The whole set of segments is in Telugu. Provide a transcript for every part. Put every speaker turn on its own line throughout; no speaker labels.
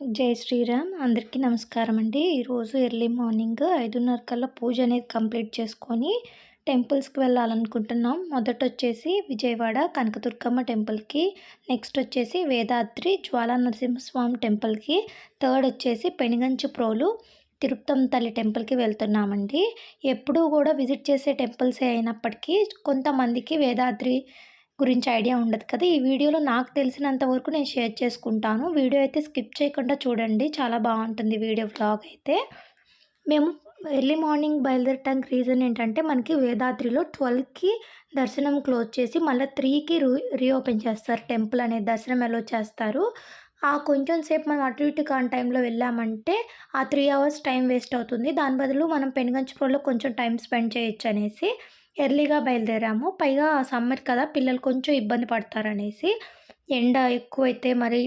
జై శ్రీరామ్. అందరికీ నమస్కారం అండి ఈరోజు ఎర్లీ మార్నింగ్ ఐదున్నర కల్లా పూజ అనేది కంప్లీట్ చేసుకొని టెంపుల్స్కి వెళ్ళాలనుకుంటున్నాం. మొదట వచ్చేసి విజయవాడ కనకదుర్గమ్మ టెంపుల్కి నెక్స్ట్ వచ్చేసి వేదాద్రి జ్వాలా నరసింహస్వామి టెంపుల్కి థర్డ్ వచ్చేసి పెనుగంచి ప్రోలు తిరుపతం తల్లి టెంపుల్కి వెళ్తున్నామండి. ఎప్పుడూ కూడా విజిట్ చేసే టెంపుల్సే అయినప్పటికీ కొంతమందికి వేదాద్రి గురించి ఐడియా ఉండదు కదా. ఈ వీడియోలో నాకు తెలిసినంత వరకు నేను షేర్ చేసుకుంటాను. వీడియో అయితే స్కిప్ చేయకుండా చూడండి. చాలా బాగుంటుంది వీడియో బ్లాగ్ అయితే. మేము ఎర్లీ మార్నింగ్ బయలుదేరటానికి రీజన్ ఏంటంటే మనకి వేదాద్రిలో ట్వెల్వ్కి దర్శనం క్లోజ్ చేసి మళ్ళీ త్రీకి రీ రీఓపెన్ చేస్తారు. టెంపుల్ అనేది దర్శనం ఎలా చేస్తారు. ఆ కొంచెం సేపు మనం అటు ఇటు కాని టైంలో వెళ్ళామంటే ఆ త్రీ అవర్స్ టైం వేస్ట్ అవుతుంది. దాని బదులు మనం పెనుగంచిప్రోలో కొంచెం టైం స్పెండ్ చేయొచ్చు అనేసి. ఎర్లీగా బయలుదేరాము. పైగా సమ్మర్ కదా పిల్లలు కొంచెం ఇబ్బంది పడతారనేసి ఎండ ఎక్కువైతే మరి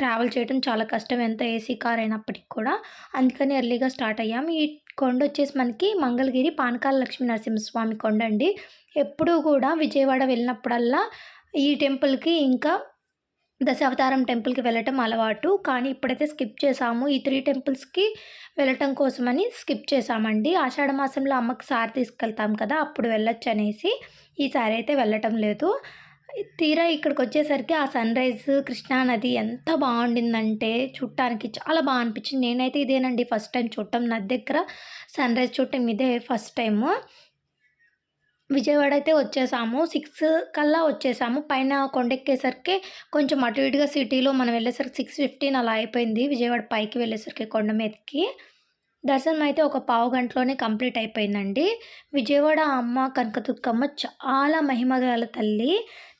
ట్రావెల్ చేయడం చాలా కష్టం ఎంత ఏసీ కార్ అయినప్పటికి కూడా. అందుకని ఎర్లీగా స్టార్ట్ అయ్యాము. ఈ కొండ వచ్చేసి మనకి మంగళగిరి పానకాల లక్ష్మీ నరసింహస్వామి కొండ అండి ఎప్పుడూ కూడా విజయవాడ వెళ్ళినప్పుడల్లా ఈ టెంపుల్కి ఇంకా దశావతారం టెంపుల్కి వెళ్ళటం అలవాటు. కానీ ఇప్పుడైతే స్కిప్ చేసాము ఈ త్రీ టెంపుల్స్కి వెళ్ళటం కోసమని స్కిప్ చేసామండి ఆషాఢ మాసంలో అమ్మకి సారి తీసుకెళ్తాం కదా అప్పుడు వెళ్ళొచ్చు అనేసి ఈసారి అయితే వెళ్ళటం లేదు. తీరా ఇక్కడికి వచ్చేసరికి ఆ సన్ రైజ్ కృష్ణానది ఎంత బాగుండిందంటే చూడటానికి చాలా బాగా అనిపించింది. నేనైతే ఇదేనండి ఫస్ట్ టైం చూడటం. నా దగ్గర సన్ రైజ్ చూడటం ఇదే ఫస్ట్ టైము. విజయవాడ అయితే వచ్చేసాము. సిక్స్ కల్లా వచ్చేసాము. పైన కొండెక్కేసరికి కొంచెం అటు ఇటుగా సిటీలో మనం వెళ్ళేసరికి సిక్స్ ఫిఫ్టీన్ అలా అయిపోయింది. విజయవాడ పైకి వెళ్ళేసరికి కొండ మీదకి. దర్శనం అయితే ఒక పావు గంటలోనే కంప్లీట్ అయిపోయిందండి. విజయవాడ అమ్మ కనకదుర్గమ్మ చాలా మహిమగల తల్లి.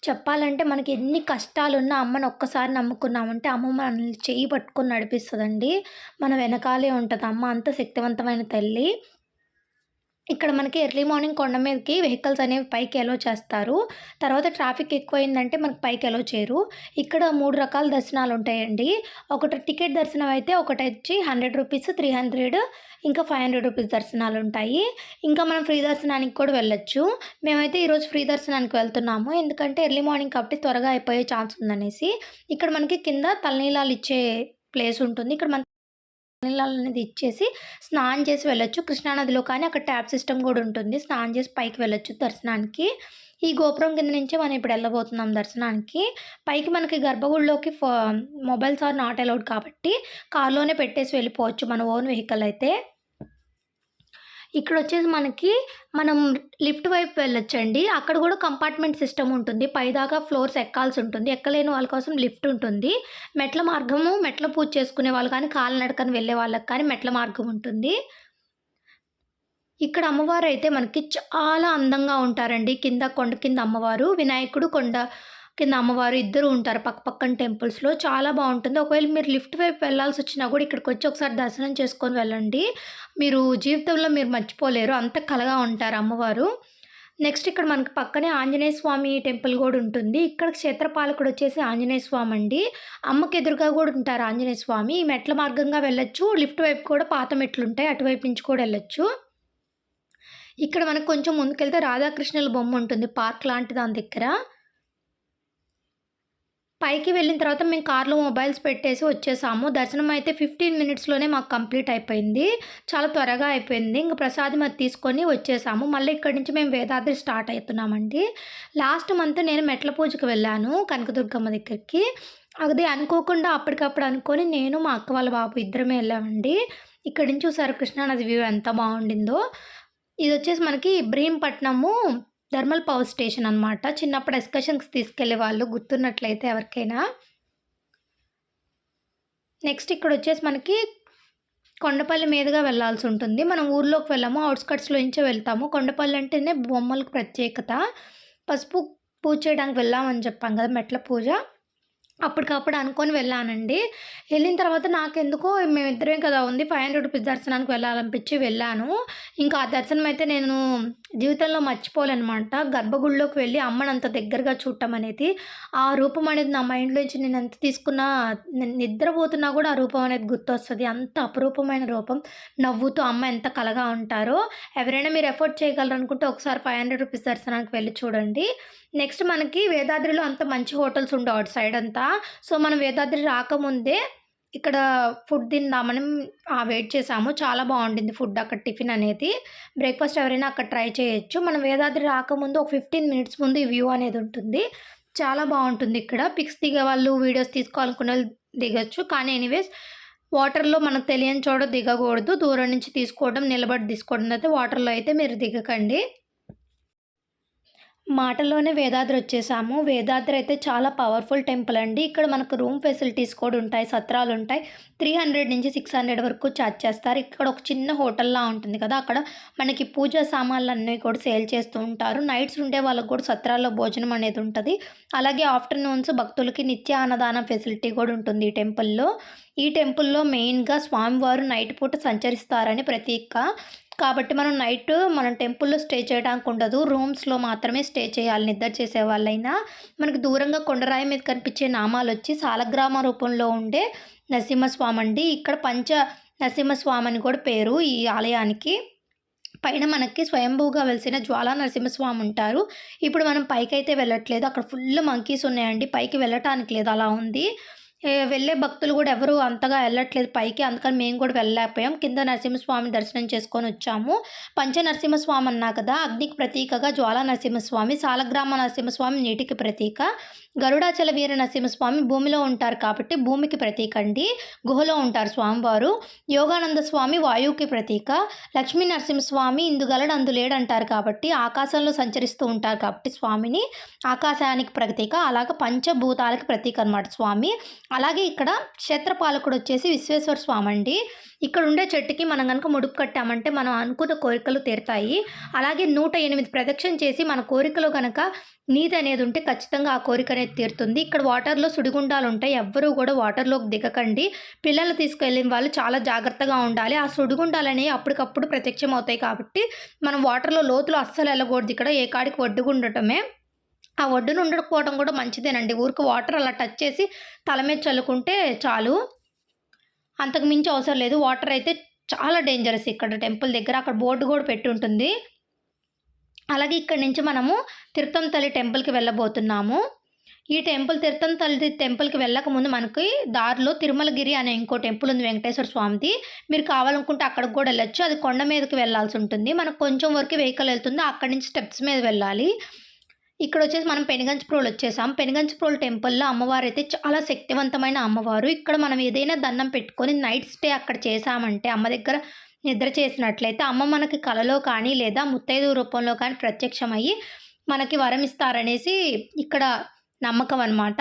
చెప్పాలంటే మనకి ఎన్ని కష్టాలున్నా అమ్మను ఒక్కసారి నమ్ముకున్నామంటే అమ్మ మనల్ని చేయి పట్టుకొని నడిపిస్తుందండి. మన వెనకాలే ఉంటుంది. అమ్మ అంత శక్తివంతమైన తల్లి. ఇక్కడ మనకి ఎర్లీ మార్నింగ్ కొండ మీదకి వెహికల్స్ అనేవి పైకి ఎలో చేస్తారు. తర్వాత ట్రాఫిక్ ఎక్కువైందంటే మనకి పైకి ఎలో చేయరు. ఇక్కడ మూడు రకాల దర్శనాలు ఉంటాయండి. ఒకటి టికెట్ దర్శనం అయితే ఒకటి వచ్చి హండ్రెడ్ రూపీస్ త్రీ హండ్రెడ్ ఇంకా ఫైవ్ హండ్రెడ్ రూపీస్ దర్శనాలు ఉంటాయి. ఇంకా మనం ఫ్రీ దర్శనానికి కూడా వెళ్ళొచ్చు. మేమైతే ఈరోజు ఫ్రీ దర్శనానికి వెళ్తున్నాము. ఎందుకంటే ఎర్లీ మార్నింగ్ కాబట్టి త్వరగా అయిపోయే ఛాన్స్ ఉందనేసి. ఇక్కడ మనకి కింద తలనీలాలు ఇచ్చే ప్లేస్ ఉంటుంది. ఇక్కడ మన నీళ్ళు అనేది ఇచ్చేసి స్నానం చేసి వెళ్ళొచ్చు. కృష్ణానదిలో కానీ అక్కడ ట్యాప్ సిస్టమ్ కూడా ఉంటుంది. స్నానం చేసి పైకి వెళ్ళొచ్చు దర్శనానికి. ఈ గోపురం కింద నుంచే మనం ఇప్పుడు వెళ్ళబోతున్నాం దర్శనానికి. పైకి మనకి గర్భగుడిలోకి మొబైల్స్ ఆర్ నాట్ అలౌడ్ కాబట్టి కార్లోనే పెట్టేసి వెళ్ళిపోవచ్చు మన ఓన్ వెహికల్ అయితే. ఇక్కడ వచ్చేసి మనకి మనం లిఫ్ట్ వైపు వెళ్ళొచ్చండి. అక్కడ కూడా కంపార్ట్మెంట్ సిస్టమ్ ఉంటుంది. పైదాకా ఫ్లోర్స్ ఎక్కాల్సి ఉంటుంది. ఎక్కలేని వాళ్ళ కోసం లిఫ్ట్ ఉంటుంది. మెట్ల మార్గము మెట్ల పూజ చేసుకునే వాళ్ళు కానీ కాలినడకని వెళ్ళే వాళ్ళకి కానీ మెట్ల మార్గం ఉంటుంది. ఇక్కడ అమ్మవారు అయితే మనకి చాలా అందంగా ఉంటారండి. కింద కొండ కింద అమ్మవారు. వినాయకుడు కొండ కింద అమ్మవారు ఇద్దరు ఉంటారు పక్క పక్కన టెంపుల్స్లో చాలా బాగుంటుంది. ఒకవేళ మీరు లిఫ్ట్ వైపు వెళ్ళాల్సి వచ్చినా కూడా ఇక్కడికి వచ్చి ఒకసారి దర్శనం చేసుకొని వెళ్ళండి. మీరు జీవితంలో మీరు మర్చిపోలేరు. అంత కలగా ఉంటారు అమ్మవారు. నెక్స్ట్ ఇక్కడ మనకి పక్కనే ఆంజనేయ స్వామి టెంపుల్ కూడా ఉంటుంది. ఇక్కడ క్షేత్రపాలకుడు వచ్చేసి ఆంజనేయ స్వామి అండి. అమ్మకి ఎదురుగా కూడా ఉంటారు ఆంజనేయ స్వామి. ఈ మెట్ల మార్గంగా వెళ్ళొచ్చు. లిఫ్ట్ వైపు కూడా పాత మెట్లు ఉంటాయి. అటువైపు నుంచి కూడా వెళ్ళొచ్చు. ఇక్కడ మనకు కొంచెం ముందుకెళ్తే రాధాకృష్ణుల బొమ్మ ఉంటుంది. పార్క్ లాంటి దాని దగ్గర. పైకి వెళ్ళిన తర్వాత మేము కార్లో మొబైల్స్ పెట్టేసి వచ్చేసాము. దర్శనం అయితే ఫిఫ్టీన్ మినిట్స్లోనే మాకు కంప్లీట్ అయిపోయింది. చాలా త్వరగా అయిపోయింది. ఇంకా ప్రసాదం అది తీసుకొని వచ్చేసాము. మళ్ళీ ఇక్కడి నుంచి మేము వేదాద్రి స్టార్ట్ అవుతున్నామండి. లాస్ట్ మంత్ నేను మెట్ల పూజకి వెళ్ళాను కనకదుర్గమ్మ దగ్గరికి. అది అనుకోకుండా అప్పటికప్పుడు అనుకొని నేను మా అక్క వాళ్ళ బాబు ఇద్దరమే వెళ్ళామండి. ఇక్కడి నుంచి చూసారు కృష్ణానది వ్యూ ఎంత బాగుండిందో. ఇది వచ్చేసి మనకి ఇబ్రహీంపట్నము థర్మల్ పవర్ స్టేషన్ అనమాట చిన్నప్పుడు ఎక్స్కర్షన్కి తీసుకెళ్ళే వాళ్ళు గుర్తున్నట్లయితే ఎవరికైనా. నెక్స్ట్ ఇక్కడ వచ్చేసి మనకి కొండపల్లి మీదుగా వెళ్ళాల్సి ఉంటుంది. మనం ఊర్లోకి వెళ్ళాము అవుట్స్కట్స్లో నుంచే వెళ్తాము. కొండపల్లి అంటేనే బొమ్మలకు ప్రత్యేకత. పసుపు పూజ చేయడానికి వెళ్ళామని చెప్పాం కదా మెట్ల పూజ. అప్పటికప్పుడు అనుకొని వెళ్ళానండి. వెళ్ళిన తర్వాత నాకెందుకో మేమిద్దరమే కదా ఉంది ఫైవ్ హండ్రెడ్ రూపీస్ దర్శనానికి వెళ్ళాలనిపించి వెళ్ళాను. ఇంకా ఆ దర్శనం అయితే నేను జీవితంలో మర్చిపోలేనమాట. గర్భగుడిలోకి వెళ్ళి అమ్మని అంత దగ్గరగా చూడటం అనేది ఆ రూపం అనేది నా మైండ్లోంచి నేను ఎంత తీసుకున్నా నిద్రపోతున్నా కూడా ఆ రూపం అనేది గుర్తొస్తుంది. అంత అపరూపమైన రూపం. నవ్వుతూ అమ్మ ఎంత కలగా ఉంటారో ఎవరైనా మీరు ఎఫోర్డ్ చేయగలరనుకుంటే ఒకసారి ఫైవ్ హండ్రెడ్ రూపీస్ దర్శనానికి వెళ్ళి చూడండి. నెక్స్ట్ మనకి వేదాద్రిలో అంత మంచి హోటల్స్ ఉండవు అటు సైడ్ అంతా. సో మనం వేదాద్రి రాకముందే ఇక్కడ ఫుడ్ తిందామని ఆ, వెయిట్ చేసాము. చాలా బాగుండింది ఫుడ్ అక్కడ టిఫిన్ అనేది. బ్రేక్ఫాస్ట్ ఎవరైనా అక్కడ ట్రై చేయొచ్చు. మనం వేదాద్రి రాకముందు ఒక ఫిఫ్టీన్ మినిట్స్ ముందు ఈ వ్యూ అనేది ఉంటుంది. చాలా బాగుంటుంది ఇక్కడ. పిక్స్ దిగే వాళ్ళు వీడియోస్ తీసుకోవాలనుకునే వాళ్ళు దిగొచ్చు. కానీ ఎనీవేస్ వాటర్లో మనకు తెలియని చోట దిగకూడదు. దూరం నుంచి తీసుకోవడం నిలబడి తీసుకోవడం అయితే వాటర్లో అయితే మీరు దిగకండి. మాటల్లోనే వేదాద్రి వచ్చేసాము. వేదాద్రి అయితే చాలా పవర్ఫుల్ టెంపుల్ అండి. ఇక్కడ మనకు రూమ్ ఫెసిలిటీస్ కూడా ఉంటాయి సత్రాలు ఉంటాయి. త్రీ హండ్రెడ్ నుంచి సిక్స్ హండ్రెడ్ వరకు ఛార్జ్ చేస్తారు. ఇక్కడ ఒక చిన్న హోటల్లా ఉంటుంది కదా అక్కడ మనకి పూజా సామాన్లు అన్నీ కూడా సేల్ చేస్తూ ఉంటారు. నైట్స్ ఉండే వాళ్ళకు కూడా సత్రాల్లో భోజనం అనేది ఉంటుంది. అలాగే ఆఫ్టర్నూన్స్ భక్తులకి నిత్య అన్నదానం ఫెసిలిటీ కూడా ఉంటుంది ఈ టెంపుల్లో ఈ టెంపుల్లో మెయిన్గా స్వామివారు నైట్ పూట సంచరిస్తారని ప్రతీక. కాబట్టి మనం నైట్ మనం టెంపుల్లో స్టే చేయడానికి ఉండదు. రూమ్స్లో మాత్రమే స్టే చేయాలి. నిద్ర చేసే వాళ్ళైనా. మనకి దూరంగా కొండరాయి మీద కనిపించే నామాలు వచ్చి సాలగ్రామ రూపంలో ఉండే నరసింహస్వామి అండి. ఇక్కడ పంచ నరసింహస్వామి అని కూడా పేరు ఈ ఆలయానికి. పైన మనకి స్వయంభూగా వెలిసిన జ్వాలా నరసింహస్వామి ఉంటారు. ఇప్పుడు మనం పైకి అయితే వెళ్ళట్లేదు. అక్కడ ఫుల్ మంకీస్ ఉన్నాయండి. పైకి వెళ్ళటానికి లేదు. అలా ఉంది. వెళ్ళే భక్తులు కూడా ఎవరు అంతగా వెళ్ళట్లేదు పైకి. అందుకని మేము కూడా వెళ్ళలేకపోయాం. కింద నరసింహస్వామి దర్శనం చేసుకొని వచ్చాము. పంచ నరసింహస్వామి అన్నా కదా అగ్నికి ప్రతీకగా జ్వాల నరసింహస్వామి సాలగ్రామ నరసింహస్వామి నీటికి ప్రతీక గరుడాచల వీర నరసింహస్వామి భూమిలో ఉంటారు కాబట్టి భూమికి ప్రతీక అండి. గుహలో ఉంటారు స్వామివారు. యోగానంద స్వామి వాయువుకి ప్రతీక. లక్ష్మీ నరసింహస్వామి ఇందుగలడు అందులేడు అంటారు కాబట్టి ఆకాశంలో సంచరిస్తూ ఉంటారు కాబట్టి స్వామిని ఆకాశానికి ప్రతీక. అలాగ పంచభూతాలకి ప్రతీక అనమాట స్వామి. అలాగే ఇక్కడ క్షేత్రపాలకుడు వచ్చేసి విశ్వేశ్వర స్వామి అండి ఇక్కడ ఉండే చెట్టుకి మనం కనుక ముడుపు కట్టామంటే మనం అనుకున్న కోరికలు తీరుతాయి. అలాగే నూట ఎనిమిది ప్రదక్షిణ చేసి మన కోరికలో కనుక నీది అనేది ఉంటే ఖచ్చితంగా ఆ కోరిక అనేది తీరుతుంది. ఇక్కడ వాటర్లో సుడిగుండాలు ఉంటాయి. ఎవ్వరూ కూడా వాటర్లోకి దిగకండి. పిల్లలు తీసుకెళ్ళిన వాళ్ళు చాలా జాగ్రత్తగా ఉండాలి. ఆ సుడిగుండాలు అనేవి అప్పటికప్పుడు ప్రత్యక్షం అవుతాయి కాబట్టి మనం వాటర్లో లోతులు అస్సలు వెళ్ళకూడదు. ఇక్కడ ఏ కాడికి ఒడ్డుగా ఆ ఒడ్డున ఉండకపోవడం కూడా మంచిదేనండి. ఊరికి వాటర్ అలా టచ్ చేసి తల మీద చల్లుకుంటే చాలు. అంతకు మించి అవసరం లేదు. వాటర్ అయితే చాలా డేంజరస్ ఇక్కడ టెంపుల్ దగ్గర. అక్కడ బోర్డు కూడా పెట్టి ఉంటుంది. అలాగే ఇక్కడ నుంచి మనము తిరుతం తల్లి టెంపుల్కి వెళ్ళబోతున్నాము. ఈ టెంపుల్ తిరుతం తల్లి టెంపుల్కి వెళ్ళక ముందు మనకి దారిలో తిరుమలగిరి అనే ఇంకో టెంపుల్ ఉంది వెంకటేశ్వర స్వామిది. మీరు కావాలనుకుంటే అక్కడికి కూడా వెళ్ళొచ్చు. అది కొండ మీదకి వెళ్ళాల్సి ఉంటుంది. మనకు కొంచెం వరకు వెహికల్ వెళ్తుంది. అక్కడి నుంచి స్టెప్స్ మీద వెళ్ళాలి. ఇక్కడ వచ్చేసి మనం పెనుగంచిప్రోలు వచ్చేసాం. పెనుగంచిప్రోలు టెంపుల్లో అమ్మవారు అయితే చాలా శక్తివంతమైన అమ్మవారు. ఇక్కడ మనం ఏదైనా దండం పెట్టుకొని నైట్ స్టే అక్కడ చేసామంటే అమ్మ దగ్గర నిద్ర చేసినట్లయితే అమ్మ మనకి కలలో కానీ లేదా ముత్తైదు రూపంలో కానీ ప్రత్యక్షమయ్యి మనకి వరం ఇస్తారనేసి ఇక్కడ నమ్మకం అనమాట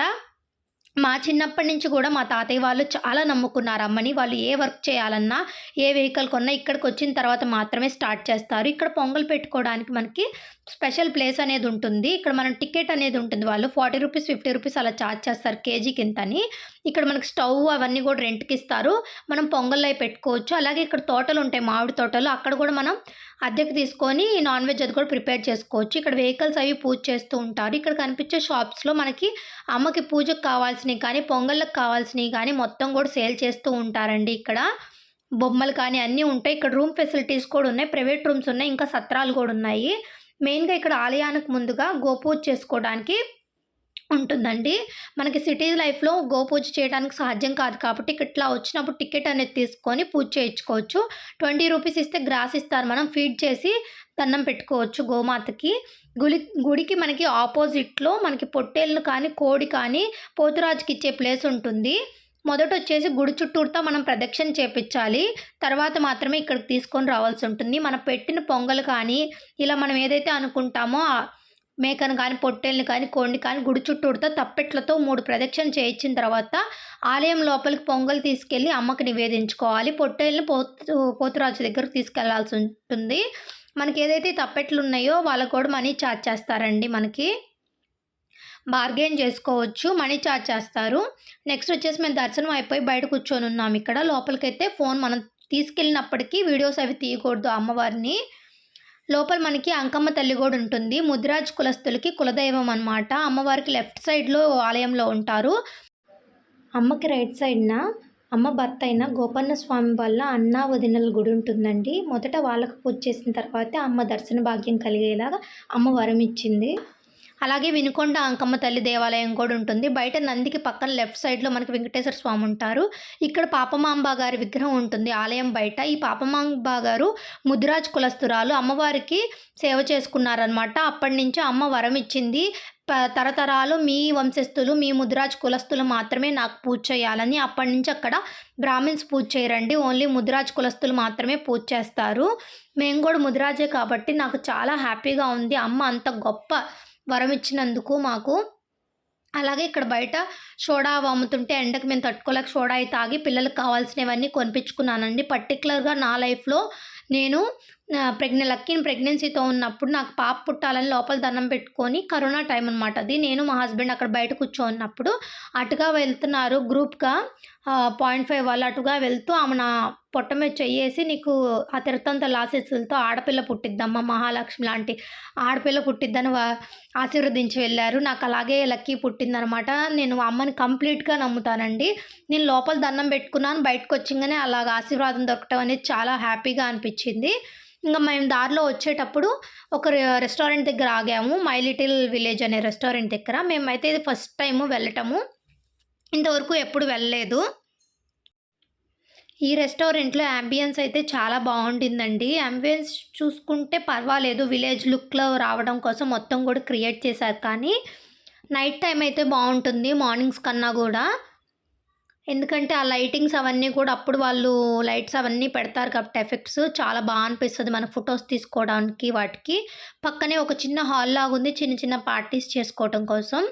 మా చిన్నప్పటి నుంచి కూడా మా తాతయ్య వాళ్ళు చాలా నమ్ముకున్నారు. అమ్మని వాళ్ళు ఏ వర్క్ చేయాలన్నా ఏ వెహికల్ కొన్నా ఇక్కడికి వచ్చిన తర్వాత మాత్రమే స్టార్ట్ చేస్తారు. ఇక్కడ పొంగల్ పెట్టుకోవడానికి మనకి స్పెషల్ ప్లేస్ అనేది ఉంటుంది. ఇక్కడ మనం టికెట్ అనేది ఉంటుంది. వాళ్ళు ఫార్టీ రూపీస్ ఫిఫ్టీ రూపీస్ అలా ఛార్జ్ చేస్తారు కేజీకి ఇంత ఇక్కడ మనకి స్టవ్ అవన్నీ కూడా రెంట్కి ఇస్తారు. మనం పొంగల్లో అవి పెట్టుకోవచ్చు. అలాగే ఇక్కడ తోటలు ఉంటాయి. మామిడి తోటలు. అక్కడ కూడా మనం అద్దెకు తీసుకొని నాన్ వెజ్ అది కూడా ప్రిపేర్ చేసుకోవచ్చు. ఇక్కడ వెహికల్స్ అవి పూజ చేస్తూ ఉంటారు. ఇక్కడ కనిపించే షాప్స్లో మనకి అమ్మకి పూజకు కావాల్సిన కావాల్సినవి కానీ పొంగళ్ళకి కావాల్సినవి కానీ మొత్తం కూడా సేల్ చేస్తూ ఉంటారండి ఇక్కడ. బొమ్మలు కానీ అన్నీ ఉంటాయి. ఇక్కడ రూమ్ ఫెసిలిటీస్ కూడా ఉన్నాయి. ప్రైవేట్ రూమ్స్ ఉన్నాయి. ఇంకా సత్రాలు కూడా ఉన్నాయి. మెయిన్గా ఇక్కడ ఆలయానికి ముందుగా గోపూజ చేసుకోవడానికి ఉంటుందండి. మనకి సిటీ లైఫ్లో గోపూజ చేయడానికి సాధ్యం కాదు కాబట్టి ఇట్లా వచ్చినప్పుడు టికెట్ అనేది తీసుకొని పూజ చేయించుకోవచ్చు. ట్వంటీ రూపీస్ ఇస్తే గ్రాస్ ఇస్తారు. మనం ఫీడ్ చేసి దండం పెట్టుకోవచ్చు గోమాతకి. గుడి గుడికి మనకి ఆపోజిట్లో మనకి పొట్టేళ్ళు కానీ కోడి కానీ పోతురాజుకి ఇచ్చే ప్లేస్ ఉంటుంది. మొదట వచ్చేసి గుడి చుట్టూరుతో మనం ప్రదక్షిణ చేపించాలి తర్వాత మాత్రమే ఇక్కడికి తీసుకొని రావాల్సి ఉంటుంది. మనం పెట్టిన పొంగల్ కానీ ఇలా మనం ఏదైతే అనుకుంటామో మేకను కానీ పొట్టేళ్ళని కానీ కోడిని కానీ గుడి చుట్టూరుతో తప్పెట్లతో మూడు ప్రదక్షిణ చేయించిన తర్వాత ఆలయం లోపలికి పొంగల్ తీసుకెళ్ళి అమ్మకి నివేదించుకోవాలి. పొట్టేళ్ళని పోతు పోతురాజు దగ్గరకు తీసుకెళ్ళాల్సి ఉంటుంది. మనకి ఏదైతే తప్పెట్లు ఉన్నాయో వాళ్ళకు కూడా మనీ ఛార్జ్ చేస్తారండి మనకి. బార్గెన్ చేసుకోవచ్చు మనీ ఛార్జ్ చేస్తారు. నెక్స్ట్ వచ్చేసి మేము దర్శనం అయిపోయి బయట కూర్చొని ఉన్నాం ఇక్కడ. లోపలికైతే ఫోన్ మనం తీసుకెళ్ళినప్పటికీ వీడియోస్ అవి తీయకూడదు అమ్మవారిని. లోపల మనకి అంకమ్మ తల్లి కూడా ఉంటుంది. ముదిరాజ్ కులస్తులకి కులదైవం అనమాట అమ్మవారికి లెఫ్ట్ సైడ్లో ఆలయంలో ఉంటారు. అమ్మకి రైట్ సైడ్న? అమ్మ భర్త అయిన గోపన్న స్వామి వల్ల అన్న వదినల గుడి ఉంటుందండి మొదట వాళ్ళకు పూజ చేసిన తర్వాతే అమ్మ దర్శన భాగ్యం కలిగేలాగా అమ్మ వరం ఇచ్చింది అలాగే వినుకొండ అంకమ్మ తల్లి దేవాలయం కూడా ఉంటుంది. బయట నందికి పక్కన లెఫ్ట్ సైడ్లో మనకి వెంకటేశ్వర స్వామి ఉంటారు. ఇక్కడ పాపమాంబ గారి విగ్రహం ఉంటుంది. ఆలయం బయట. ఈ పాపమాంబ గారు ముదిరాజ్ కులస్తురాలు. అమ్మవారికి సేవ చేసుకున్నారనమాట అప్పటి నుంచి అమ్మ వరం ఇచ్చింది తరతరాలు మీ వంశస్థులు మీ ముదిరాజ్ కులస్తులు మాత్రమే నాకు పూజ చేయాలని అప్పటి నుంచి అక్కడ బ్రాహ్మిన్స్ పూజ చేయరండి. ఓన్లీ ముదిరాజ్ కులస్తులు మాత్రమే పూజ చేస్తారు. మేము కూడా ముదిరాజే కాబట్టి నాకు చాలా హ్యాపీగా ఉంది. అమ్మ అంత గొప్ప వరం ఇచ్చినందుకు మాకు. అలాగే ఇక్కడ బయట సోడా అమ్ముతుంటే ఎండకు మేము తట్టుకోలేక సోడా తాగి పిల్లలకు కావాల్సినవన్నీ కొనిపించుకున్నానండి. పర్టికులర్గా నా లైఫ్లో నేను ప్రెగ్నె లక్కీని ప్రెగ్నెన్సీతో ఉన్నప్పుడు నాకు పాప పుట్టాలని లోపల దండం పెట్టుకొని కరోనా టైం అనమాట అది నేను మా హస్బెండ్ అక్కడ బయట కూర్చోన్నప్పుడు అటుగా వెళ్తున్నారు గ్రూప్గా పాయింట్ ఫైవ్ వాళ్ళు అటుగా వెళ్తూ ఆమె నా పొట్ట మీద చెయ్యేసి నీకు ఆ తిరుతంత లాసెస్లతో ఆడపిల్ల పుట్టిద్దమ్మ మహాలక్ష్మి లాంటి ఆడపిల్ల పుట్టిద్దని ఆశీర్వదించి వెళ్ళారు. నాకు అలాగే లక్కీ పుట్టిందనమాట. నేను అమ్మని కంప్లీట్గా నమ్ముతానండి. నేను లోపల దండం పెట్టుకున్నాను బయటకు వచ్చింగానే అలాగ ఆశీర్వాదం దొరకటం అనేది చాలా హ్యాపీగా అనిపించింది. ఇంకా మేము దారిలో వచ్చేటప్పుడు ఒక రెస్టారెంట్ దగ్గర ఆగాము మై లిటిల్ విలేజ్ అనే రెస్టారెంట్ దగ్గర. మేమైతే ఇది ఫస్ట్ టైము వెళ్ళటము. ఇంతవరకు ఎప్పుడు వెళ్ళలేదు. ఈ రెస్టారెంట్లో అంబియన్స్ అయితే చాలా బాగుంటుందండి. అంబియన్స్ చూసుకుంటే పర్వాలేదు. విలేజ్ లుక్లో రావడం కోసం మొత్తం కూడా క్రియేట్ చేశారు కానీ నైట్ టైం అయితే బాగుంటుంది మార్నింగ్స్ కన్నా కూడా. ఎందుకంటే ఆ లైటింగ్స్ అవన్నీ కూడా అప్పుడు వాళ్ళు లైట్స్ అవన్నీ పెడతారు కాబట్టి ఎఫెక్ట్స్ చాలా బాగా అనిపిస్తుంది మన ఫొటోస్ తీసుకోవడానికి వాటికి. పక్కనే ఒక చిన్న హాల్ లాగా ఉంది. చిన్న చిన్న పార్టీస్ చేసుకోవడం కోసం.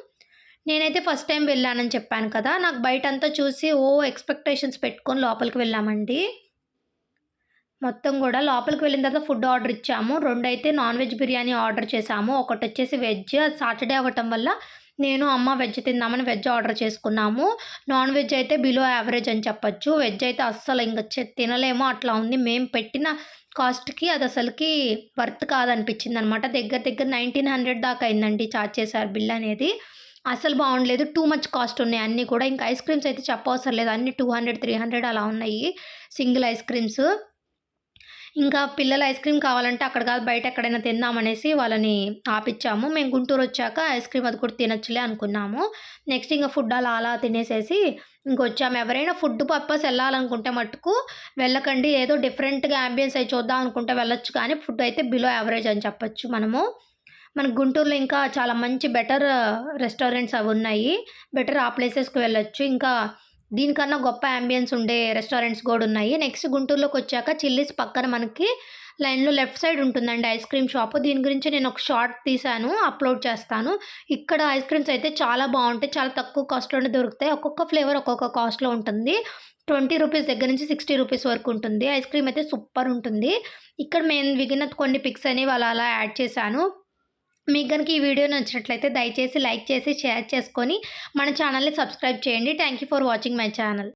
నేనైతే ఫస్ట్ టైం వెళ్ళానని చెప్పాను కదా నాకు బయట అంతా చూసి ఓ ఎక్స్పెక్టేషన్స్ పెట్టుకొని లోపలికి వెళ్ళామండి. మొత్తం కూడా లోపలికి వెళ్ళిన తర్వాత ఫుడ్ ఆర్డర్ ఇచ్చాము. రెండు అయితే నాన్ వెజ్ బిర్యానీ ఆర్డర్ చేసాము ఒకటి వచ్చేసి వెజ్. సాటర్డే అవ్వటం వల్ల నేను అమ్మ వెజ్ తిందామని వెజ్ ఆర్డర్ చేసుకున్నాము. నాన్ వెజ్ అయితే బిలో యావరేజ్ అని చెప్పచ్చు. వెజ్ అయితే అస్సలు ఇంకా తినలేమో. అట్లా ఉంది. మేము పెట్టిన కాస్ట్కి అది అసలుకి వర్త్ కాదనిపించింది అనమాట దగ్గర దగ్గర నైన్టీన్ హండ్రెడ్ దాకా అయిందండి చార్జ్ చేశారు బిల్ అనేది. అసలు బాగుండలేదు. టూ మచ్ కాస్ట్ ఉన్నాయి అన్నీ కూడా. ఇంకా ఐస్ క్రీమ్స్ అయితే చెప్పవసరం లేదు. అన్నీ టూ హండ్రెడ్ త్రీ హండ్రెడ్ అలా ఉన్నాయి. Single ice creams. ఇంకా పిల్లలు ఐస్ క్రీమ్ కావాలంటే అక్కడ కాదు బయట ఎక్కడైనా తిందామనేసి వాళ్ళని ఆపిచ్చాము. మేము గుంటూరు వచ్చాక ఐస్ క్రీమ్ అది కూడా తినచ్చులే అనుకున్నాము. నెక్స్ట్ ఇంకా ఫుడ్ అలా అలా తినేసేసి ఇంకొచ్చాము ఎవరైనా ఫుడ్ పర్పస్ వెళ్ళాలనుకుంటే మట్టుకు వెళ్ళకండి. ఏదో డిఫరెంట్గా అంబియన్స్ అయి చూద్దాం అనుకుంటే వెళ్ళొచ్చు. కానీ ఫుడ్ అయితే బిలో యావరేజ్ అని చెప్పొచ్చు మనము. మన గుంటూరులో ఇంకా చాలా మంచి బెటర్ రెస్టారెంట్స్ uh, అవి ఉన్నాయి. బెటర్ ఆ ప్లేసెస్కి వెళ్ళొచ్చు. ఇంకా దీనికన్నా గొప్ప అంబియన్స్ ఉండే రెస్టారెంట్స్ కూడా ఉన్నాయి. నెక్స్ట్ గుంటూరులోకి వచ్చాక చిల్లీస్ పక్కన మనకి లైన్లో లెఫ్ట్ సైడ్ ఉంటుందండి ఐస్ క్రీమ్ షాప్ దీని గురించి నేను ఒక షార్ట్ తీశాను అప్లోడ్ చేస్తాను. ఇక్కడ ఐస్ క్రీమ్స్ అయితే చాలా బాగుంటాయి. చాలా తక్కువ కాస్ట్లోనే దొరుకుతాయి. ఒక్కొక్క ఫ్లేవర్ ఒక్కొక్క కాస్ట్లో ఉంటుంది. ట్వంటీ రూపీస్ దగ్గర నుంచి సిక్స్టీ రూపీస్ వరకు ఉంటుంది. ఐస్ క్రీమ్ అయితే సూపర్ ఉంటుంది. ఇక్కడ నేను విగిన కొన్ని పిక్స్ అనేవి అలా అలా యాడ్ చేశాను. మీకు కనుక ఈ వీడియో నచ్చినట్లయితే దయచేసి లైక్ చేసి షేర్ చేసుకొని మన ఛానల్ని సబ్స్క్రైబ్ చేయండి. Thank you for watching my channel.